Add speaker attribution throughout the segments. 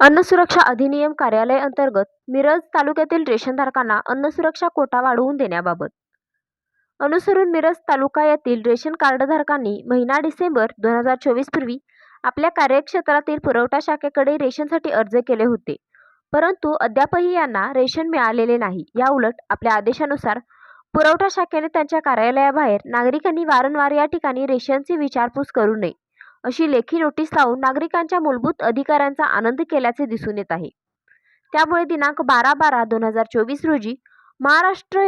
Speaker 1: अन्न सुरक्षा अधिनियम कार्यालय अंतर्गत मिरज तालुक्यातील रेशनधारकांना अन्न सुरक्षा कोटा वाढवून देण्याबाबत. अनुसरून मिरज तालुका येथील रेशन कार्डधारकांनी महिना डिसेंबर दोन हजार चोवीस पूर्वी आपल्या कार्यक्षेत्रातील पुरवठा शाखेकडे रेशनसाठी अर्ज केले होते. परंतु अद्यापही यांना रेशन मिळालेले नाही. याउलट आपल्या आदेशानुसार पुरवठा शाखेने त्यांच्या कार्यालयाबाहेर नागरिकांनी वारंवार या ठिकाणी रेशनची विचारपूस करू नये. अशी लेखी नोटीस लावून नागरिकांच्या मूलभूत अधिकारांचा आनंद केल्याचे दिसून येत आहे. त्यामुळे दिनांक बारा बारा दोन हजार चोवीस रोजी महाराष्ट्र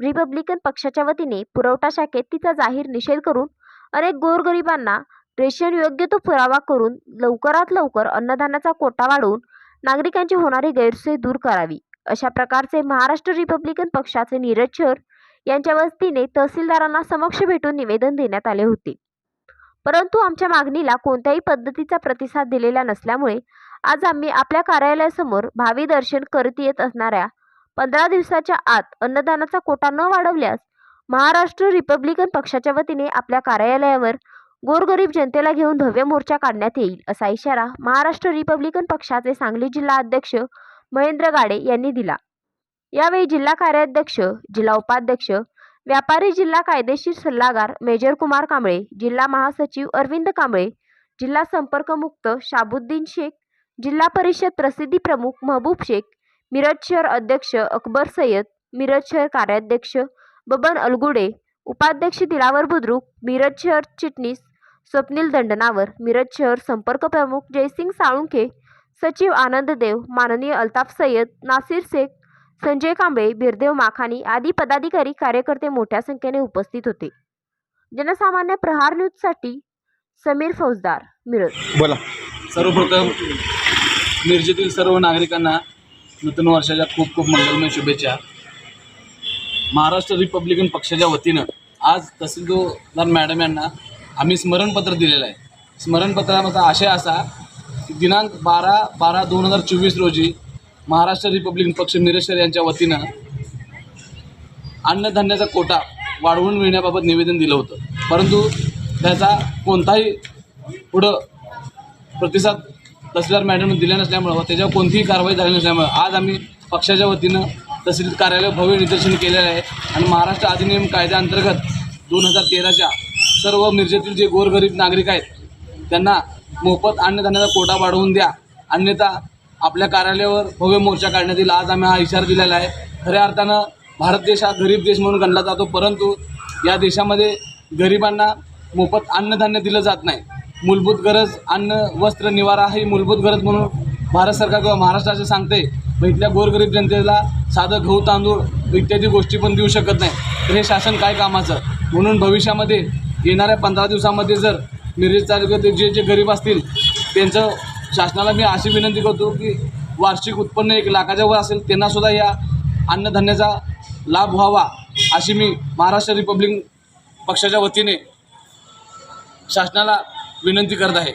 Speaker 1: रिपब्लिकन पक्षाच्या वतीने पुरवठा शाखेत तिचा जाहीर निषेध करून अनेक गोरगरिबांना रेशन योग्य तो पुरावा करून लवकरात लवकर अन्नधान्याचा कोटा वाढवून नागरिकांची होणारी गैरसोय दूर करावी अशा प्रकारचे महाराष्ट्र रिपब्लिकन पक्षाचे नीरज शहर यांच्या वतीने तहसीलदारांना समक्ष भेटून निवेदन देण्यात आले होते. परंतु आमच्या मागणीला कोणत्याही पद्धतीचा प्रतिसाद दिलेला नसल्यामुळे आज आम्ही आपल्या कार्यालयासमोर भावी दर्शन करत येत असणाऱ्या पंधरा दिवसाच्या आत अन्नदानाचा कोटा न वाढवल्यास महाराष्ट्र रिपब्लिकन पक्षाच्या वतीने आपल्या कार्यालयावर गोरगरीब जनतेला घेऊन भव्य मोर्चा काढण्यात येईल असा इशारा महाराष्ट्र रिपब्लिकन पक्षाचे सांगली जिल्हा अध्यक्ष महेंद्र गाडे यांनी दिला. यावेळी जिल्हा कार्याध्यक्ष जिल्हा उपाध्यक्ष व्यापारी जिल्हा कायदेशीर सल्लागार मेजर कुमार कांबळे जिल्हा महासचिव अरविंद कांबळे जिल्हा संपर्कमुक्त शाबुद्दीन शेख जिल्हा परिषद प्रसिद्धी प्रमुख महबूब शेख मिरज शहर अध्यक्ष अकबर सय्यद मिरज शहर कार्याध्यक्ष बबन अलगुडे उपाध्यक्ष दिलावर बुद्रुक मिरज शहर चिटणीस स्वप्नील दंडनावर मिरज शहर संपर्क प्रमुख जयसिंग साळुंखे सचिव आनंद देव माननीय अल्ताफ सय्यद नासिर शेख संजय कांबळे बिरदेव माखानी आदी पदाधिकारी कार्यकर्ते मोठ्या संख्येने उपस्थित होते. जनसामान्य प्रहार न्यूजसाठी समीर फौजदार मिरज.
Speaker 2: बोला.
Speaker 3: सर्वप्रथम मिरजेतील सर्व नागरिकांना नूतन वर्षाच्या खूप खूप मंगलमय शुभेच्छा. महाराष्ट्र रिपब्लिकन पक्षाच्या वतीनं आज तहसीलदार मॅडम यांना आम्ही स्मरणपत्र दिलेलं आहे. स्मरणपत्राचा आशय असा की दिनांक बारा बारा दोन हजार चोवीस रोजी महाराष्ट्र रिपब्लिकन पक्ष निरेश्वर यांच्या वतीनं अन्नधान्याचा कोटा वाढवून मिळण्याबाबत निवेदन दिलं होतं. परंतु त्याचा कोणताही पुढं प्रतिसाद तहसीलदार मॅडमने दिला नसल्यामुळं व त्याच्यावर कोणतीही कारवाई झाली नसल्यामुळं आज आम्ही पक्षाच्या वतीनं तहसील कार्यालय भव्य निदर्शन केलेलं आहे आणि महाराष्ट्र अधिनियम कायद्याअंतर्गत दोन हजार तेराच्या सर्व मिरजेतील जे गोरगरीब नागरिक आहेत त्यांना मोफत अन्नधान्याचा कोटा वाढवून द्या. अन्यथा आपल्या कार्यालयावर भव्य मोर्चा काढण्यात येईल. आज आम्ही हा इशारा दिलेला आहे. खऱ्या अर्थानं भारत देश हा गरीब देश म्हणून गणला जातो परंतु या देशामध्ये गरिबांना मोफत अन्नधान्य दिलं जात नाही. मूलभूत गरज अन्न वस्त्र निवारा ही मूलभूत गरज म्हणून भारत सरकार किंवा महाराष्ट्राचे सांगते. मग इथल्या गोरगरीब जनतेला साधं गहू तांदूळ इत्यादी गोष्टी पण देऊ शकत नाही. तर हे शासन काय कामाचं? म्हणून भविष्यामध्ये येणाऱ्या पंधरा दिवसामध्ये जर मिरज तालुक्यातील जे जे गरीब असतील त्यांचं शासनाला मी अशी विनंती करतो की वार्षिक उत्पन्न एक लाखाच्या वर असेल त्यांनासुद्धा या अन्नधान्याचा लाभ व्हावा अशी मी महाराष्ट्र रिपब्लिक पक्षाच्या वतीने शासनाला विनंती करत आहे.